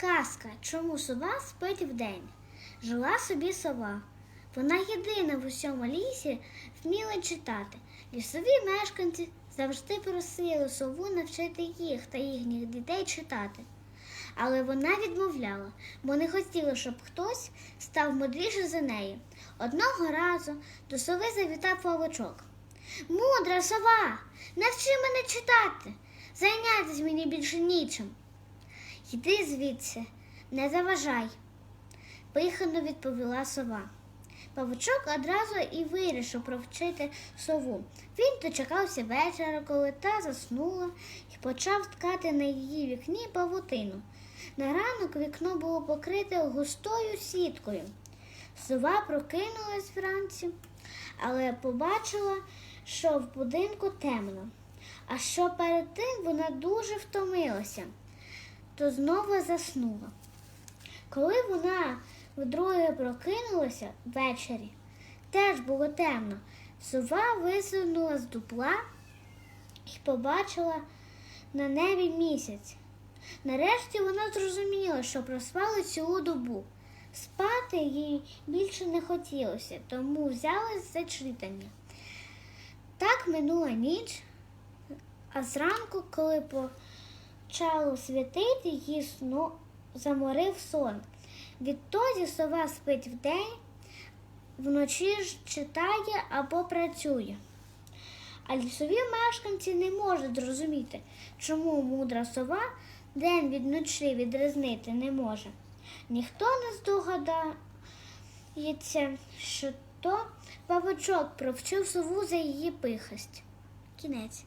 Казка, чому сова спить вдень. Жила собі сова. Вона єдина в усьому лісі вміла читати. Лісові мешканці завжди просили сову навчити їх та їхніх дітей читати. Але вона відмовляла, бо не хотіла, щоб хтось став мудріше за неї. Одного разу до сови завітав павучок. Мудра сова, навчи мене читати, зайнятися мені більше нічим. Йди звідси, не заважай, пихано відповіла сова. Павучок одразу і вирішив провчити сову. Він дочекався вечора, коли та заснула, і почав ткати на її вікні павутину. На ранок вікно було покрите густою сіткою. Сова прокинулась вранці, але побачила, що в будинку темно. А що перед тим вона дуже втомилася, то знову заснула. Коли вона вдруге прокинулася ввечері, теж було темно. Сова висунула з дупла і побачила на небі місяць. Нарешті вона зрозуміла, що проспала цілу добу. Спати їй більше не хотілося, тому взялась за читання. Так минула ніч, а зранку, коли почало світити, її сну заморив сон. Відтоді сова спить вдень, вночі ж читає або працює. А лісові мешканці не можуть зрозуміти, чому мудра сова день від ночі відрізнити не може. Ніхто не здогадається, що то павучок провчив сову за її пихость. Кінець.